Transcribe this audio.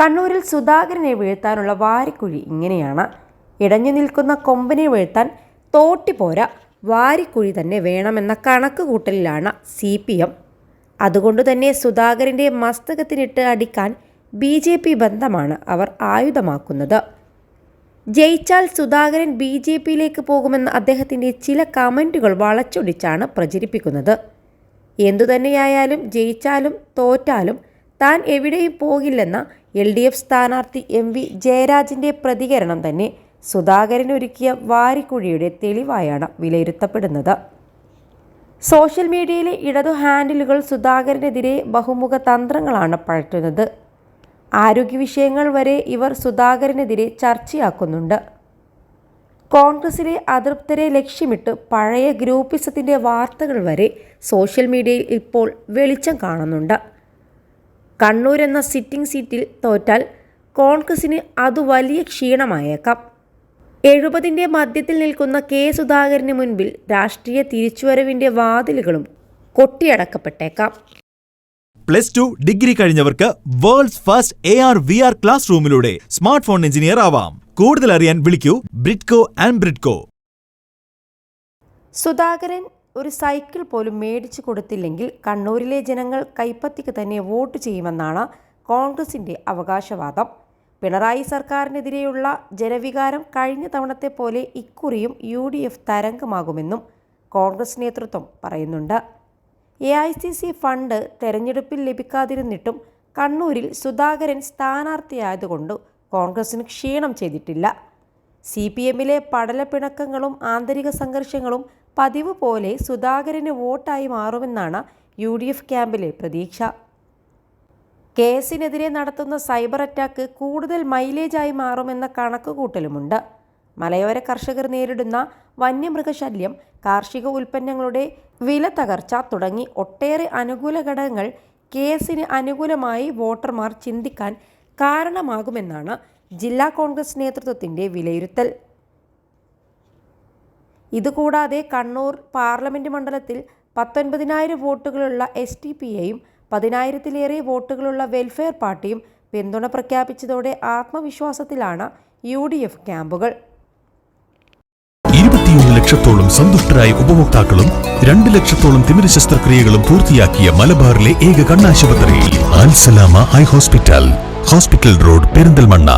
കണ്ണൂരിൽ സുധാകരനെ വീഴ്ത്താനുള്ള വാരിക്കുഴി ഇങ്ങനെയാണ്. ഇടഞ്ഞു നിൽക്കുന്ന കൊമ്പനെ വീഴ്ത്താൻ തോട്ടി പോരാ വാരിക്കുഴി തന്നെ വേണമെന്ന കണക്ക് കൂട്ടലിലാണ് സി പി എം. അതുകൊണ്ട് തന്നെ സുധാകരന്റെ മസ്തകത്തിനിട്ട് അടിക്കാൻ ബി ജെ പി ബന്ധമാണ് അവർ ആയുധമാക്കുന്നത്. ജയിച്ചാൽ സുധാകരൻ ബി ജെ പിയിലേക്ക് പോകുമെന്ന അദ്ദേഹത്തിന്റെ ചില കമന്റുകൾ വളച്ചൊടിച്ചാണ് പ്രചരിപ്പിക്കുന്നത്. എന്തുതന്നെയായാലും ജയിച്ചാലും തോറ്റാലും താൻ എവിടെയും പോകില്ലെന്ന എൽ ഡി എഫ് സ്ഥാനാർത്ഥി എം വി ജയരാജിന്റെ പ്രതികരണം തന്നെ സുധാകരൻ ഒരുക്കിയ വാരിക്കുഴിയുടെ തെളിവായാണ് വിലയിരുത്തപ്പെടുന്നത്. സോഷ്യൽ മീഡിയയിലെ ഇടതു ഹാൻഡിലുകൾ സുധാകരനെതിരെ ബഹുമുഖ തന്ത്രങ്ങളാണ് പഴറ്റുന്നത് ആരോഗ്യ വിഷയങ്ങൾ വരെ ഇവർ സുധാകരനെതിരെ ചർച്ചയാക്കുന്നുണ്ട്. കോൺഗ്രസിലെ അതൃപ്തരെ ലക്ഷ്യമിട്ട് പഴയ ഗ്രൂപ്പിസത്തിന്റെ വാർത്തകൾ വരെ സോഷ്യൽ മീഡിയയിൽ ഇപ്പോൾ വെളിച്ചം കാണുന്നുണ്ട്. കണ്ണൂർ എന്ന സിറ്റിംഗ് സീറ്റിൽ തോറ്റാൽ കോൺഗ്രസിന് അത് വലിയ ക്ഷീണമായേക്കാം. എഴുപതിന്റെ മധ്യത്തിൽ നിൽക്കുന്ന കെ സുധാകരന് മുൻപിൽ രാഷ്ട്രീയ തിരിച്ചുവരവിന്റെ വാതിലുകളും കൊട്ടിയടക്കപ്പെട്ടേക്കാം. Plus two degree കഴിഞ്ഞവർക്ക് world's first A R V R class റൂമിലൂടെ smart phone engineer ആവാം. കൂടുതൽ അറിയാൻ വിളിക്കൂ ബ്രിഡ്കോ ആൻഡ് ബ്രിഡ്കോ. സുധാകരൻ ഒരു സൈക്കിൾ പോലും മേടിച്ചു കൊടുത്തില്ലെങ്കിൽ കണ്ണൂരിലെ ജനങ്ങൾ കൈപ്പത്തിക്ക് തന്നെ വോട്ട് ചെയ്യുമെന്നാണ് കോൺഗ്രസിന്റെ അവകാശവാദം. പിണറായി സർക്കാരിനെതിരെയുള്ള ജനവികാരം കഴിഞ്ഞ തവണത്തെ പോലെ ഇക്കുറിയും യു ഡി എഫ് തരംഗമാകുമെന്നും കോൺഗ്രസ് നേതൃത്വം പറയുന്നുണ്ട്. A I C C fund തെരഞ്ഞെടുപ്പിൽ ലഭിക്കാതിരുന്നിട്ടും കണ്ണൂരിൽ സുധാകരൻ സ്ഥാനാർത്ഥിയായതുകൊണ്ട് കോൺഗ്രസിന് ക്ഷീണം ചെയ്തിട്ടില്ല. സി പി എമ്മിലെ പടലപ്പിണക്കങ്ങളും ആന്തരിക സംഘർഷങ്ങളും പതിവ് പോലെ സുധാകരന് വോട്ടായി മാറുമെന്നാണ് യു ഡി എഫ് ക്യാമ്പിലെ പ്രതീക്ഷ. കേസിനെതിരെ നടത്തുന്ന സൈബർ അറ്റാക്ക് കൂടുതൽ മൈലേജായി മാറുമെന്ന കണക്കുകൂട്ടലുമുണ്ട്. മലയോര കർഷകർ നേരിടുന്ന വന്യമൃഗശല്യം കാർഷിക ഉൽപ്പന്നങ്ങളുടെ വില തകർച്ച തുടങ്ങി ഒട്ടേറെ അനുകൂല ഘടകങ്ങൾ കേസിന് അനുകൂലമായി വോട്ടർമാർ ചിന്തിക്കാൻ കാരണമാകുമെന്നാണ് ജില്ലാ കോൺഗ്രസ് നേതൃത്വത്തിന്റെ വിലയിരുത്തൽ. ഇതുകൂടാതെ കണ്ണൂർ പാർലമെന്റ് മണ്ഡലത്തിൽ പത്തൊൻപതിനായിരം വോട്ടുകളുള്ള എസ് ടി പിയെയും പതിനായിരത്തിലേറെ വോട്ടുകളുള്ള വെൽഫെയർ പാർട്ടിയും പിന്തുണ പ്രഖ്യാപിച്ചതോടെ ആത്മവിശ്വാസത്തിലാണ് യു ഡി എഫ് ക്യാമ്പുകൾ. ഇരുപത്തിയൊന്ന് ലക്ഷത്തോളം സന്തുഷ്ടരായ ഉപഭോക്താക്കളും രണ്ട് ലക്ഷത്തോളം തിമിര ശസ്ത്രക്രിയകളും പൂർത്തിയാക്കിയ മലബാറിലെ ഏക കണ്ണാശുപത്രി ആൻസലാമ ഹൈ ഹോസ്പിറ്റൽ ഹോസ്പിറ്റൽ റോഡ് പെരിന്തൽമണ്ണ.